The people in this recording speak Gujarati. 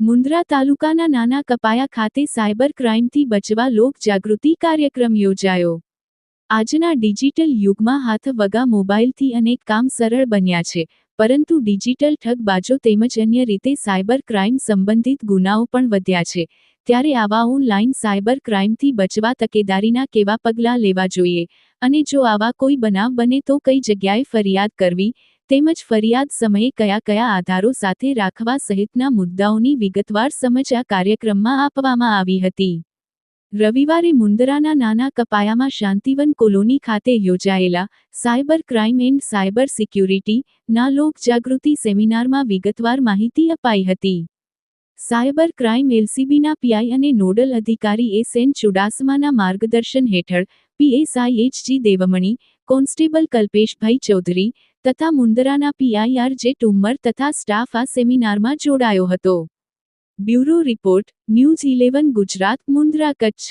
મુન્દ્રા તાલુકાના નાના કપાયા ખાતે સાયબર ક્રાઇમથી બચવા લોક જાગૃતિ કાર્યક્રમ યોજાયો. આજના ડિજિટલ યુગમાં હાથ વગા મોબાઈલથી અનેક કામ સરળ બન્યા છે, પરંતુ ડિજિટલ ઠગબાજો તેમજ અન્ય રીતે સાયબર ક્રાઇમ સંબંધિત ગુનાઓ પણ વધ્યા છે. ત્યારે આવા ઓનલાઈન સાયબર ક્રાઇમથી બચવા તકેદારીના કેવા પગલાં લેવા જોઈએ? અને જો આવા કોઈ બનાવ બને તો કઈ જગ્યાએ ફરિયાદ કરવી? તેમજ ફરિયાદ સમયે કયા કયા આધારો સાથે રાખવા સહિતના મુદ્દાઓની વિગતવાર સમજ આ કાર્યક્રમમાં આપવામાં આવી હતી. રવિવારે મુંદરાના નાના કપાયામાં શાંતિવન કોલોની ખાતે યોજાયેલા cyber crime and cyber security ના લોક જાગૃતિ સેમિનારમાં વિગતવાર માહિતી અપાઈ હતી. સાયબર ક્રાઇમ એલસીબીના પીઆઈ અને નોડલ અધિકારી એસ એન ચુડાસમાના માર્ગદર્શન હેઠળ PSI HG Devmani, constable Kalpeshbhai Chaudhary તથા મુંદરાના પીઆઈઆર જે ટુમ્મર તથા સ્ટાફ આ સેમિનારમાં જોડાયો હતો. Bureau report, news eleven Gujarat, Mundra Kutch.